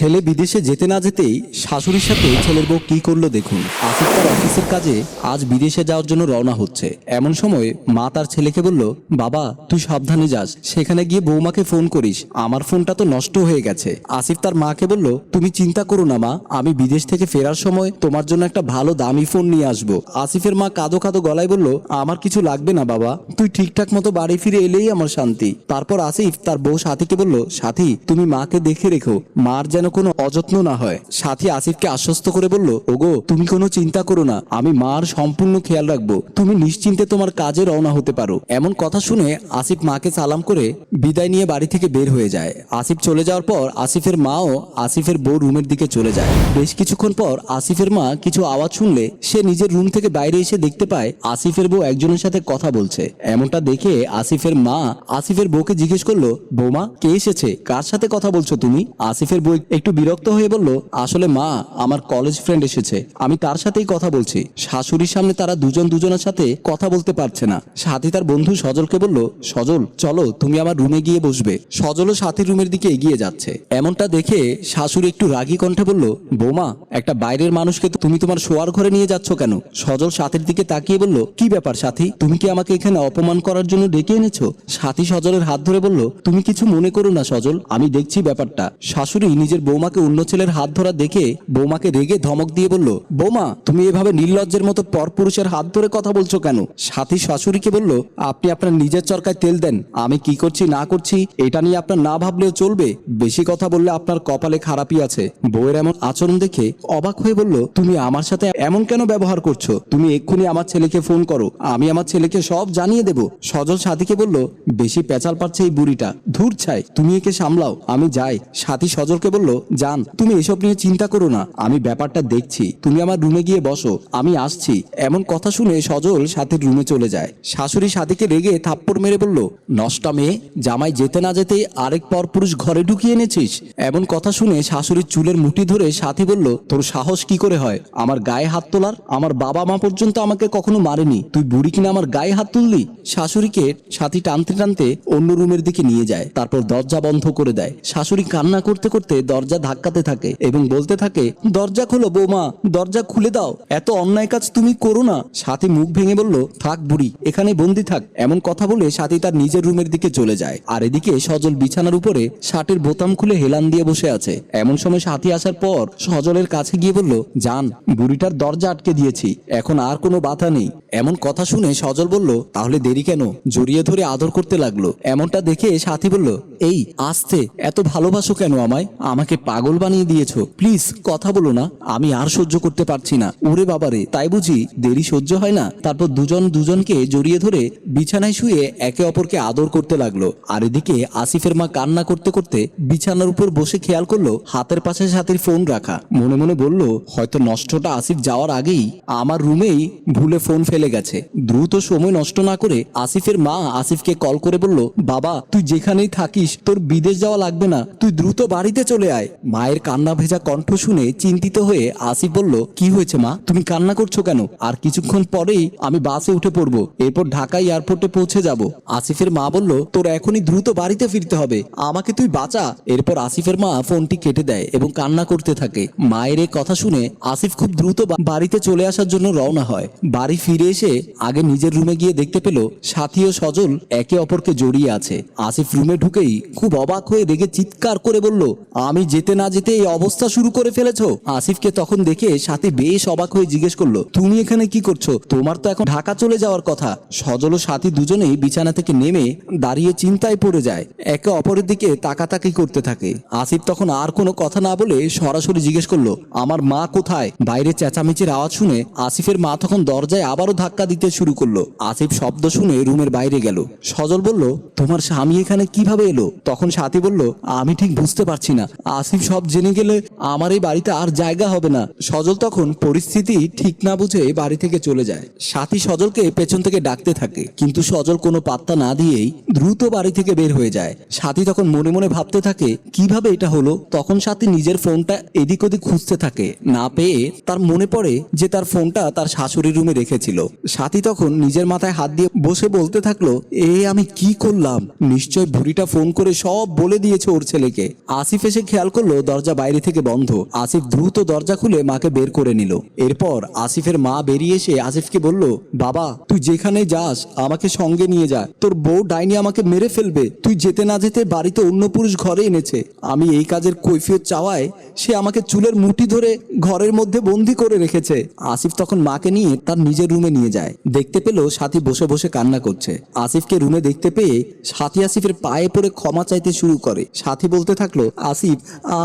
ছেলে বিদেশে যেতে না যেতেই শাশুড়ির সাথে ছেলের বউ কি করল দেখুন। আসিফ তার অফিসের কাজে আজ বিদেশে যাওয়ার জন্য রওনা হচ্ছে। এমন সময় মা তার ছেলেকে বলল, বাবা, তুই সাবধানে যাস। সেখানে গিয়ে বৌমাকে ফোন করিস। আমার ফোনটা তো নষ্ট হয়ে গেছে। আসিফ তার মাকে বলল, তুমি চিন্তা করো না মা। আমি বিদেশ থেকে ফেরার সময় তোমার জন্য একটা ভালো দামি ফোন নিয়ে আসব। আসিফের মা কাঁদো কাঁদো গলায় বলল, আমার কিছু লাগবে না বাবা। তুই ঠিকঠাক মতো বাড়ি ফিরে এলেই আমার শান্তি। তারপর আসিফ তার বউ সাথীকে বলল, সাথী, তুমি মাকে দেখে রেখো। মার যেন কোনো অযত্ন না হয়। সাথী আসিফকে আশ্বস্ত করে বলল, ওগো, তুমি কোনো চিন্তা করো না। আমি মার সম্পূর্ণ খেয়াল রাখব। তুমি নিশ্চিন্তে তোমার কাজে রওনা হতে পারো। এমন কথা শুনে আসিফ মাকে সালাম করে বিদায় নিয়ে বাড়ি থেকে বের হয়ে যায়। আসিফ চলে যাওয়ার পর আসিফের মাও আসিফের বউ রুমের দিকে চলে যায়। বেশ কিছুক্ষণ পর আসিফের মা কিছু আওয়াজ শুনলে সে নিজের রুম থেকে বাইরে এসে দেখতে পায় আসিফের বউ একজনের সাথে কথা বলছে। এমনটা দেখে আসিফের মা আসিফের বউকে জিজ্ঞেস করল, বৌমা, কে এসেছে? কার সাথে কথা বলছো তুমি? আসিফের বউ একটু বিরক্ত হয়ে বলল, আসলে মা, আমার কলেজ ফ্রেন্ড এসেছে। আমি তার সাথেই কথা বলছি। শাশুড়ির সামনে তারা দুজন দুজনের সাথে কথা বলতে পারছে না। সাথী তার বন্ধু সজলকে বলল, সজল, চলো, তুমি আমার রুমে গিয়ে বসবে। সজলও সাথীর রুমের দিকে এগিয়ে যাচ্ছে। এমনটা দেখে শাশুড়ি একটু রাগী কণ্ঠে বলল, বৌমা, একটা বাইরের মানুষকে তুমি তোমার শোয়ার ঘরে নিয়ে যাচ্ছ কেন? সজল সাথীর দিকে তাকিয়ে বলল, কি ব্যাপার সাথী? তুমি কি আমাকে এখানে অপমান করার জন্য ডেকে এনেছো? সাথী সজলের হাত ধরে বলল, তুমি কিছু মনে করো না সজল, আমি দেখছি ব্যাপারটা। শাশুড়ি নিজের বৌমাকে অন্য ছেলের হাত ধরা দেখে বৌমাকে রেগে ধমক দিয়ে বলল, বৌমা, তুমি এভাবে নির্লজ্জের মতো পরপুরুষের হাত ধরে কথা বলছো কেন? সাথী শাশুড়িকে বলল, আপনি আপনার নিজের চরকায় তেল দেন, আমি কি করছি না করছি এটা নিয়ে আপনার না ভাবলেও চলবে, বেশি কথা বললে আপনার কপালে খারাপই আছে। বউয়ের এমন আচরণ দেখে অবাক হয়ে বলল, তুমি আমার সাথে এমন কেন ব্যবহার করছ? তুমি এক্ষুনি আমার ছেলেকে ফোন করো, আমি আমার ছেলেকে সব জানিয়ে দেব। সজল সাথীকে বলল, বেশি পেঁচাল পাচ্ছে এই বুড়িটা, ধূর ছাই, তুমি একে সামলাও, আমি যাই। সাথী সজলকে বলল যান তুমি এসব নিয়ে চিন্তা করো না। আমি ব্যাপারটা দেখছি। তুমি আমার রুমে গিয়ে বসো। আমি আসছি। এমন কথা শুনে সজল সাথীর রুমে চলে যায়। শাশুড়ি সাথীকে রেগে থাপ্পড় মেরে বলল, নষ্টা মেয়ে, জামাই যেতে না যেতে আরেক পর পুরুষ ঘরে ঢুকিয়ে এনেছিস? এমন কথা শুনে শাশুড়ির চুলের মুঠি ধরে সাথী বলল, তোর সাহস কি করে হয়? আমার গায়ে হাত তোলার? আমার বাবা মা পর্যন্ত আমাকে কখনো মারেনি। তুই বুড়ি কিনা আমার গায়ে হাত তুললি? শাশুড়িকে সাথী টানতে টানতে অন্য রুমের দিকে নিয়ে যায়। তারপর দরজা বন্ধ করে দেয়। শাশুড়ি কান্না করতে করতে দরজা ধাক্কাতে থাকে এবং বলতে থাকে, দরজা খোলো বৌমা, দরজা খুলে দাও। এত অন্যায় কাজ তুমি করো না। সাথী মুখ ভেঙে বলল, থাক বুড়ি, এখানে বন্দি থাক। এমন কথা বলে সাথী তার নিজের রুমের দিকে চলে যায়। আর এদিকে সজল বিছানার উপরে শার্টের বোতাম খুলে হেলান দিয়ে বসে আছে। এমন সময় সাথী আসার পর সজলের কাছে গিয়ে বলল যান বুড়িটার দরজা আটকে দিয়েছি। এখন আর কোনো বাধা নেই। এমন কথা শুনে সজল বলল, তাহলে দেরি কেন? জড়িয়ে ধরে আদর করতে লাগল। এমনটা দেখে সাথী বলল, এই, আসতে। এত ভালোবাসো কেন আমায়? আমাকে পাগল বানিয়ে দিয়েছ। প্লিজ, কথা বলো না। আমি আর সহ্য করতে পারছি না। ওরে বাবারে, তাই বুঝি দেরি সহ্য হয় না? তারপর দুজন দুজনকে জড়িয়ে ধরে বিছানায় শুয়ে একে অপরকে আদর করতে লাগল। আর এদিকে আসিফের মা কান্না করতে করতে বিছানার উপর বসে খেয়াল করল হাতের পাশে সাথীর ফোন রাখা। মনে মনে বলল, হয়তো নষ্টটা আসিফ যাওয়ার আগেই আমার রুমেই ভুলে ফোন ফেলে গেছে। দ্রুত সময় নষ্ট না করে আসিফের মা আসিফকে কল করে বলল, বাবা, তুই যেখানেই থাকিস, তোর বিদেশ যাওয়া লাগবে না। তুই দ্রুত বাড়িতে চলে আয়। মায়ের কান্না ভেজা কণ্ঠ শুনে চিন্তিত হয়ে আসিফ বলল, কি হয়েছে মা? তুমি কান্না করছ কেন? আর কিছুক্ষণ পরেই আমি বাসে উঠে পড়ব। এরপর ঢাকা এয়ারপোর্টে পৌঁছে যাব। আসিফের মা বলল, তোর এখনই দ্রুত বাড়িতে ফিরতে হবে। আমাকে তুই বাঁচা। এরপর আসিফের মা ফোনটি কেটে দেয় এবং কান্না করতে থাকে। মায়ের এই কথা শুনে আসিফ খুব দ্রুত বাড়িতে চলে আসার জন্য রওনা হয়। বাড়ি ফিরে এসে আগে নিজের রুমে গিয়ে দেখতে পেল, সাথী ও সজল একে অপরকে জড়িয়ে আছে। আসিফ রুমে ঢুকেই খুব অবাক হয়ে রেগে চিৎকার করে বলল, আমি যেতে না যেতে এই অবস্থা শুরু করে ফেলেছো? আসিফকে তখন দেখে সাথী বেশ অবাক হয়ে জিজ্ঞেস করল, তুমি এখানে কি করছ? তোমার তো এখন ঢাকা চলে যাওয়ার কথা। সজল ও সাথী দুজনেই বিছানা থেকে নেমে দাঁড়িয়ে চিন্তায় পড়ে যায়, একে অপরের দিকে তাকাতাকি করতে থাকে। আসিফ তখন আর কোনো কথা না বলে সরাসরি জিজ্ঞেস করল, আমার মা কোথায়? বাইরে চেঁচামেচির আওয়াজ শুনে আসিফের মা তখন দরজায় আবারও ধাক্কা দিতে শুরু করল। আসিফ শব্দ শুনে রুমের বাইরে গেল। সজল বলল, তোমার স্বামী এখানে কীভাবে এলো? তখন সাথী বলল, আমি ঠিক বুঝতে পারছি না। আসিফ সব জেনে গেলে আমার এই বাড়িতে আর জায়গা হবে না। সজল তখন পরিস্থিতি ঠিক না বুঝে বাড়ি থেকে চলে যায়। সাথী সজলকে পেছন থেকে ডাকতে থাকে, কিন্তু সজল কোনো পাত্তা না দিয়েই দ্রুত বাড়ি থেকে বের হয়ে যায়। সাথী তখন মনে মনে ভাবতে থাকে, কীভাবে এটা হলো? তখন সাথী নিজের ফোনটা এদিক ওদিক খুঁজতে থাকে, না পেয়ে তার মনে পড়ে যে তার ফোনটা তার শাশুড়ির রুমে রেখেছিল। সাথী তখন নিজের মাথায় হাত দিয়ে বসে বলতে থাকল, এ, আমি কি করলাম? নিশ্চয় বুড়িটা ফোন করে সব বলে দিয়েছে ওর ছেলেকে। আসিফ এসে খেয়াল করল দরজা বাইরে থেকে বন্ধ। আসিফ দ্রুত দরজা খুলে মাকে বের করে নিল। এরপর আসিফের মা বেরিয়ে এসে আসিফকে বলল, বাবা, তুই যেখানে যাস, আমাকে সঙ্গে নিয়ে যা। তোর বউ ডাইনি আমাকে মেরে ফেলবে। তুই যেতে না যেতে বাড়িতে অন্য পুরুষ ঘরে এনেছে। আমি এই কাজের কৈফিয়ত চাওয়ায় সে আমাকে চুলের মুঠি ধরে ঘরের মধ্যে বন্দি করে রেখেছে। আসিফ তখন মাকে নিয়ে তার নিজের রুমে নিয়ে যায়। দেখতে পেল সাথী বসে বসে কান্না করছে। আসিফকে রুমে দেখতে পেয়ে সাথী আসিফের পায়ে পড়ে ক্ষমা চাইতে শুরু করে। সাথী বলতে থাকল, আসিফ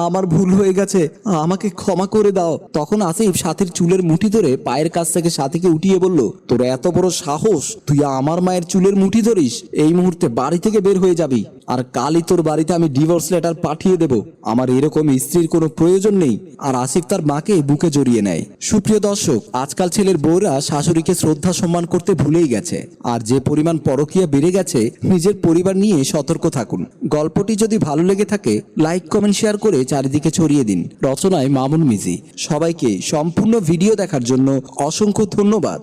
আমার ভুল হয়ে গেছে। আমাকে ক্ষমা করে দাও। তখন আসিফ সাথীর চুলের মুঠি ধরে পায়ের কাছ থেকে সাথীকে উঠিয়ে বলল, তোর এত বড় সাহস, তুই আমার মায়ের চুলের মুঠি ধরিস, এই মুহূর্তে বাড়ি থেকে বের হয়ে যাবি। আর কালই তোর বাড়িতে আমি ডিভোর্স লেটার পাঠিয়ে দেব। আমার এরকম স্ত্রীর কোনো প্রয়োজন নেই। আর আসিফ তার মাকে বুকে জড়িয়ে নেয়। সুপ্রিয় দর্শক, আজকাল ছেলের বউরা শাশুড়িকে শ্রদ্ধা সম্মান করতে ভুলেই গেছে। আর যে পরিমাণ পরকীয়া বেড়ে গেছে, নিজের পরিবার নিয়ে সতর্ক থাকুন। গল্পটি যদি ভালো লেগে থাকে লাইক কমেন্ট শেয়ার করে চারিদিকে ছড়িয়ে দিন। রচনায় মামুন মিজি। সবাইকে সম্পূর্ণ ভিডিও দেখার জন্য অসংখ্য ধন্যবাদ।